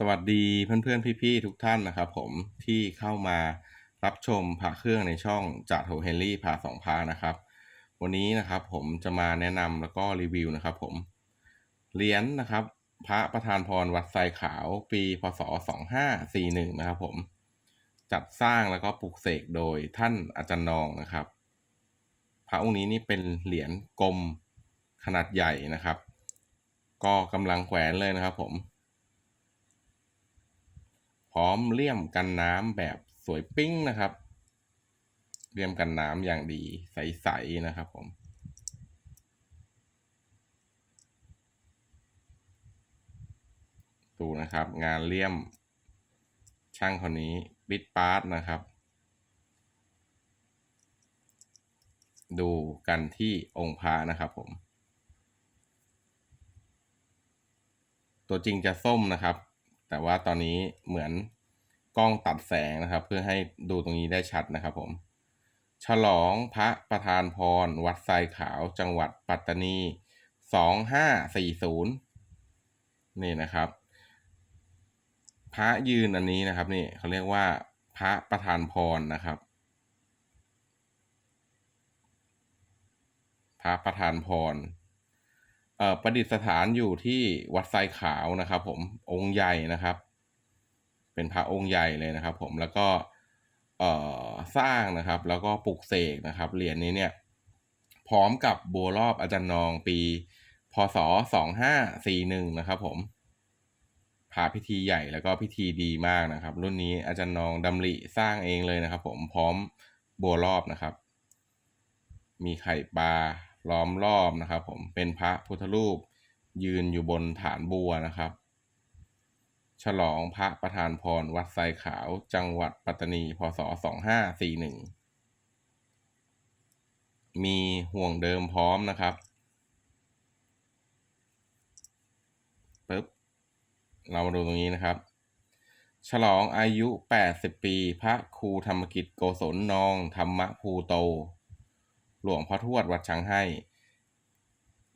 สวัสดีเพื่อนๆ พี่ๆ ทุกท่านนะครับผมที่เข้ามารับชมพระเครื่องในช่องจากโทเฮนรี่พาสองพานะครับ วันนี้นะครับผมจะมาแนะนำแล้วก็รีวิวนะครับผมเหรียญนะครับ พระประธานพรวัดไซขาวปีพศ 2541 นะครับผมจัดสร้างแล้วก็ปลุกเสกโดยท่านอาจารย์นองนะครับ พระองค์นี้นี่เป็นเหรียญกลมขนาดใหญ่นะครับ ก็กำลังแขวนเลยนะครับผม ร้อมเลี่ยมกันน้ำแบบสวยปิ้งนะครับ เลี่ยมกันน้ำอย่างดีใสๆนะครับผมดูนะครับ งานเลี่ยมช่างคนนี้บิดปาร์ตนะครับ ดูกันที่องค์พระนะครับผม ตัวจริงจะส้มนะครับ แต่ว่าตอนนี้เหมือนกล้องตัดแสงนะครับ เพื่อให้ดูตรงนี้ได้ชัดนะครับผม ฉลองพระประธานพร วัดทรายขาวจังหวัดปัตตานี 2540 นี่นะครับ พระยืนอันนี้นะครับนี่เขาเรียกว่าพระประธานพรนะครับ พระประธานพร ประดิษฐานอยู่ที่วัดไซขาวนะครับ ผมองค์ใหญ่นะครับ เป็นพระองค์ใหญ่เลยนะครับ ผมแล้วก็เอ่อสร้างนะครับ แล้วก็ปลุกเสกนะครับเหรียญนี้เนี่ย พร้อมกับบัวรอบอาจารย์นองปี พศสองห้าสี่หนึ่งนะครับ ผมพาพิธีใหญ่แล้วก็พิธีดีมากนะครับ รุ่นนี้อาจารย์นองดำริสร้างเองเลยนะครับ ผมพร้อมบัวรอบนะครับ มีไข่ปลา ล้อมรอบนะครับ ผมเป็นพระพุทธรูปยืนอยู่บนฐานบัวนะครับ ฉลองพระประธานพรวัดไซขาว จังหวัดปัตตานี พศ 2541 มีห่วงเดิมพร้อมนะครับปึ๊บเรามาดูตรงนี้นะครับ ฉลองอายุ 80 ปี พระครูธรรมกิจโกศลนอง ธรรมภูโต หลวงพ่อทวดวัดช้างให้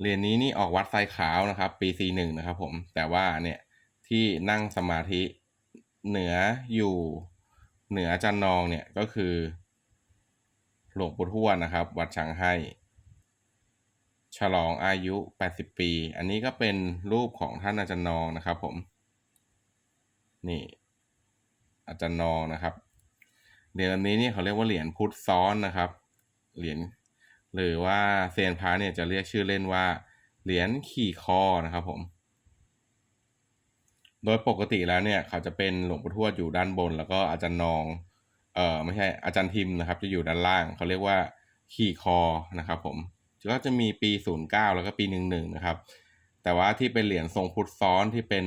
เรียนนี้นี่ออกวัดไซขาวนะครับ ปี41นะครับ ผมแต่ว่าเนี่ยที่นั่งสมาธิเหนืออยู่เหนือจันนองเนี่ยก็คือ หลวงปู่ทวดนะครับ วัดช้างให้ฉลองอายุ 80 ปี อันนี้ก็เป็นรูปของท่านอาจารย์นองนะครับ ผม นี่ อาจารย์นองนะครับ เหรียญนี้นี่เขาเรียกว่าเหรียญพุทธซ้อนนะครับ เหรียญ หรือว่าเซียนพระเนี่ยจะเรียกชื่อเล่นว่าเหรียญขี่คอนะครับผม โดยปกติแล้วเนี่ยเขาจะเป็นหลวงปู่ทวดอยู่ด้านบน แล้วก็อาจารย์นอง เอ่อไม่ใช่อาจารย์ทิมนะครับ จะอยู่ด้านล่าง เขาเรียกว่าขี่คอนะครับผมก็จะมีปี 09 แล้วก็ปี 11 นะครับ แต่ว่าที่เป็นเหรียญทรงพุทธซ้อนที่เป็น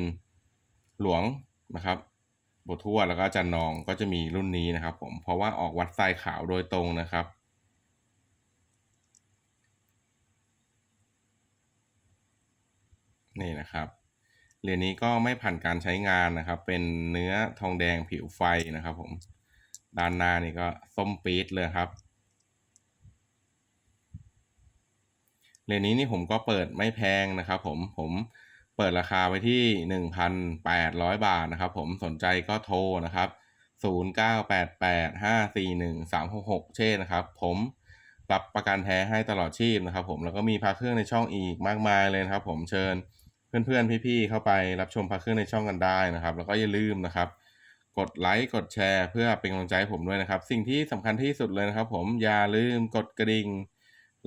หลวงนะครับบททวดแล้วก็อาจารย์นองก็จะมีรุ่นนี้นะครับ ผมเพราะว่าออกวัดทรายขาวโดยตรงนะครับ นี่นะครับเหรียญนี้ก็ไม่ผ่านการใช้งานนะครับ เป็นเนื้อทองแดงผิวไฟนะครับผมด้านหน้านี่ก็ส้มปี๊ดเลยครับเหรียญนี้นี่ผมก็เปิดไม่แพงนะครับ ผมผมเปิดราคาไว้ที่หนึ่งพันแปดร้อยบาทนะครับ ผมสนใจก็โทรนะครับศูนย์เก้าแปดแปดห้าสี่หนึ่งสามหกหกเช่นะครับ ผมรับประกันแท้ให้ตลอดชีพนะครับ ผมแล้วก็มีพาเครื่องในช่องอีกมากมายเลยนะครับ ผมเชิญ เพื่อนๆ พี่ๆ เข้าไปรับชมพาเครื่องในช่องกันได้นะครับ แล้วก็อย่าลืมนะครับ กดไลค์กดแชร์เพื่อเป็นกำลังใจให้ผมด้วยนะครับ สิ่งที่สำคัญที่สุดเลยนะครับ ผมอย่าลืมกดกระดิ่ง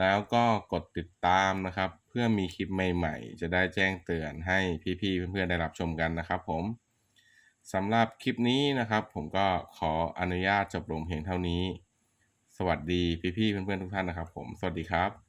แล้วก็กดติดตามนะครับ เพื่อมีคลิปใหม่ๆ จะได้แจ้งเตือนให้พี่ๆ เพื่อนๆ ได้รับชมกันนะครับผมสำหรับคลิปนี้นะครับ ผมก็ขออนุญาตจบลงเพียงเท่านี้ สวัสดีพี่ๆ เพื่อนๆ ทุกท่านนะครับ ผม สวัสดีครับ